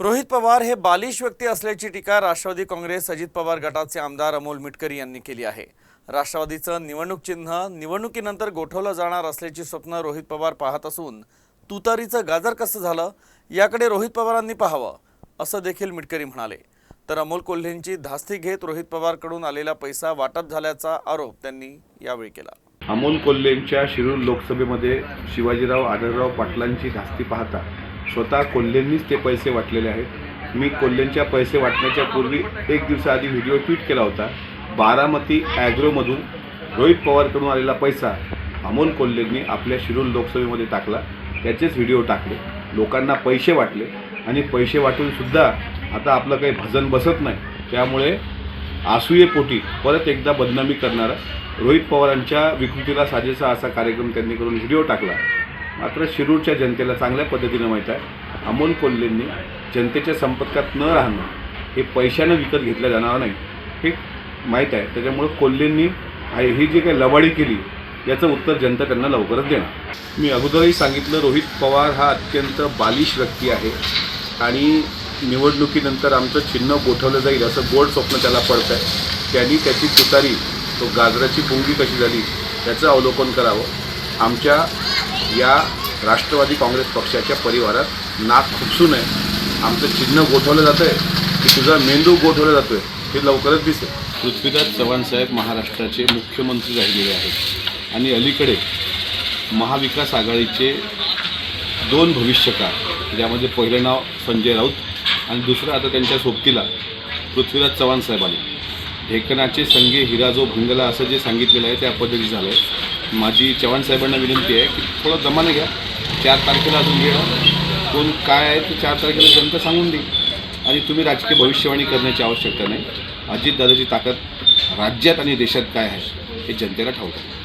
रोहित पवार हे बालिश व्यक्ती असल्याची टीका राष्ट्रवादी काँग्रेस अजित पवार गटाचे आमदार अमोल मिटकरी यांनी केली आहे. राष्ट्रवादीचं निवडणूक चिन्ह निवडणुकीनंतर गोठवलं जाणार असल्याची स्वप्न रोहित पवार पाहत असून तुतारीचं गाजर कसं झालं याकडे रोहित पवारांनी पाहावं असं देखील मिटकरी म्हणाले. तर अमोल कोल्हेंची धास्ती घेत रोहित पवारकडून आलेला पैसा वाटप झाल्याचा आरोप त्यांनी यावेळी केला. अमोल कोल्हेंच्या शिरूर लोकसभेमध्ये शिवाजीराव आढळराव पाटलांची धास्ती पाहता स्वतः कोल्हेंनीच ते पैसे वाटलेले आहेत. मी कोल्हेंच्या पैसे वाटण्याच्या पूर्वी एक दिवसाआधी व्हिडिओ ट्विट केला होता. बारामती ॲग्रोमधून रोहित पवारकडून आलेला पैसा अमोल कोल्हेंनी आपल्या शिरूर लोकसभेमध्ये टाकला. त्याचेच व्हिडिओ टाकले. लोकांना पैसे वाटले आणि पैसे वाटूनसुद्धा आता आपलं काही भजन बसत नाही. त्यामुळे आसूयेपोटी परत एकदा बदनामी करणारा रोहित पवारांच्या विकृतीला साजेसा असा कार्यक्रम त्यांनी करून व्हिडिओ टाकला. मात्र शिरूरच्या जनतेला चांगल्या पद्धतीनं माहीत आहे अमोल कोल्हेंनी जनतेच्या संपर्कात न राहणं हे पैशानं विकत घेतलं जाणार नाही हे माहीत आहे. त्याच्यामुळं कोल्हेंनी ही जी काही लबाडी केली याचं उत्तर जनता त्यांना लवकरच देणार. मी अगोदरही सांगितलं रोहित पवार हा अत्यंत बालिश व्यक्ती आहे आणि निवडणुकीनंतर आमचं चिन्ह गोठवलं जाईल असं गोड स्वप्न त्याला पडतं आहे. त्यांनी त्याची तुतारी तो गाजराची पुंगी कशी झाली त्याचं अवलोकन करावं. आमच्या या राष्ट्रवादी काँग्रेस पक्षाच्या परिवारात नाक खुपसू नये. आमचं चिन्ह गोठवलं जातं आहे की तुझा मेंदू गोठवला जातो आहे हे लवकरच दिसेल. पृथ्वीराज चव्हाण साहेब महाराष्ट्राचे मुख्यमंत्री राहिलेले आहेत. आणि अलीकडे महाविकास आघाडीचे दोन भविष्यकाळ ज्यामध्ये पहिलं नाव संजय राऊत आणि दुसरं आता त्यांच्या सोबतीला पृथ्वीराज चव्हाण साहेब आले. ढेकणाचे संगे हिराजो भंगला असं जे सांगितलेलं आहे त्या पद्धती झालं आहे माझी चव्हाण साहेबांना विनंती आहे की थोडं जमाने घ्या. चार तारखेला अजून घ्या कोण काय आहे ते चार तारखेला जनता सांगून देईल. आणि तुम्ही राजकीय भविष्यवाणी करण्याची आवश्यकता नाही. अजितदादाची ताकद राज्यात आणि देशात काय आहे हे जनतेला ठाऊक आहे.